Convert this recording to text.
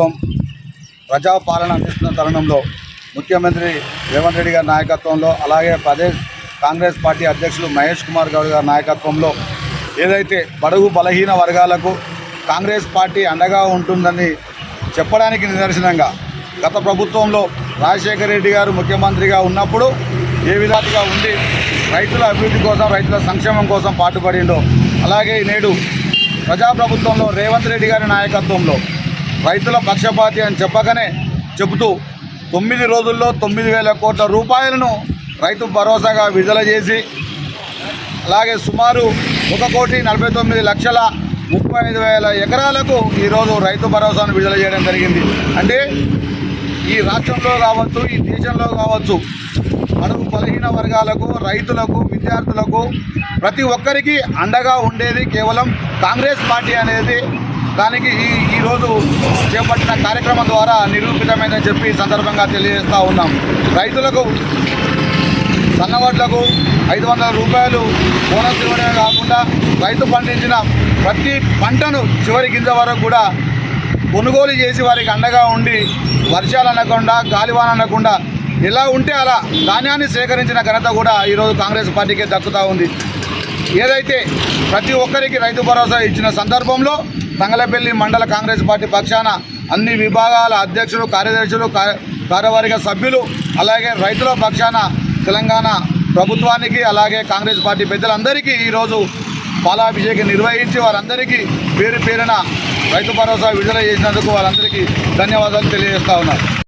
ప్రభుత్వం ప్రజాపాలన అందిస్తున్న తరుణంలో ముఖ్యమంత్రి రేవంత్ రెడ్డి గారి నాయకత్వంలో అలాగే ప్రదేశ్ కాంగ్రెస్ పార్టీ అధ్యక్షులు మహేష్ కుమార్ గౌడ్ గారి నాయకత్వంలో ఏదైతే బడుగు బలహీన వర్గాలకు కాంగ్రెస్ పార్టీ అండగా ఉంటుందని చెప్పడానికి నిదర్శనంగా గత ప్రభుత్వంలో రాజశేఖర రెడ్డి గారు ముఖ్యమంత్రిగా ఉన్నప్పుడు ఏ విధాలుగా ఉండి రైతుల అభివృద్ధి కోసం రైతుల సంక్షేమం కోసం పాటుపడిండో అలాగే నేడు ప్రజాప్రభుత్వంలో రేవంత్ రెడ్డి గారి నాయకత్వంలో రైతుల పక్షపాతి అని చెప్పగానే చెబుతూ తొమ్మిది రోజుల్లో తొమ్మిది వేల కోట్ల రూపాయలను రైతు భరోసాగా విడుదల చేసి అలాగే సుమారు ఒక కోటి నలభై తొమ్మిది లక్షల ముప్పై ఐదు వేల ఎకరాలకు ఈరోజు రైతు భరోసాను విడుదల చేయడం జరిగింది. అంటే ఈ రాష్ట్రంలో కావచ్చు ఈ దేశంలో కావచ్చు అడుగు బలహీన వర్గాలకు రైతులకు విద్యార్థులకు ప్రతి ఒక్కరికి అండగా ఉండేది కేవలం కాంగ్రెస్ పార్టీ అనేది దానికి ఈ ఈరోజు చేపట్టిన కార్యక్రమం ద్వారా నిరూపితమైందని చెప్పి సందర్భంగా తెలియజేస్తూ ఉన్నాం. రైతులకు సన్నవడ్లకు ఐదు వందల రూపాయలు బోనస్ ఇవ్వడమే కాకుండా రైతు పండించిన ప్రతి పంటను చివరి గింజ వరకు కూడా కొనుగోలు చేసి వారికి అండగా ఉండి వర్షాలు అనకుండా గాలివాన అనకుండా ఎలా ఉంటే అలా ధాన్యాన్ని సేకరించిన ఘనత కూడా ఈరోజు కాంగ్రెస్ పార్టీకే దక్కుతూ ఉంది. ఏదైతే ప్రతి ఒక్కరికి రైతు భరోసా ఇచ్చిన సందర్భంలో తంగలపల్లి మండల కాంగ్రెస్ పార్టీ పక్షాన అన్ని విభాగాల అధ్యక్షులు కార్యదర్శులు కార్యవర్గ సభ్యులు అలాగే రైతుల పక్షాన తెలంగాణ ప్రభుత్వానికి అలాగే కాంగ్రెస్ పార్టీ పెద్దలందరికీ ఈరోజు పాలాభిషేకం నిర్వహించి వారందరికీ పేరు పేరున రైతు భరోసా విడుదల చేసినందుకు వారందరికీ ధన్యవాదాలు తెలియజేస్తా ఉన్నారు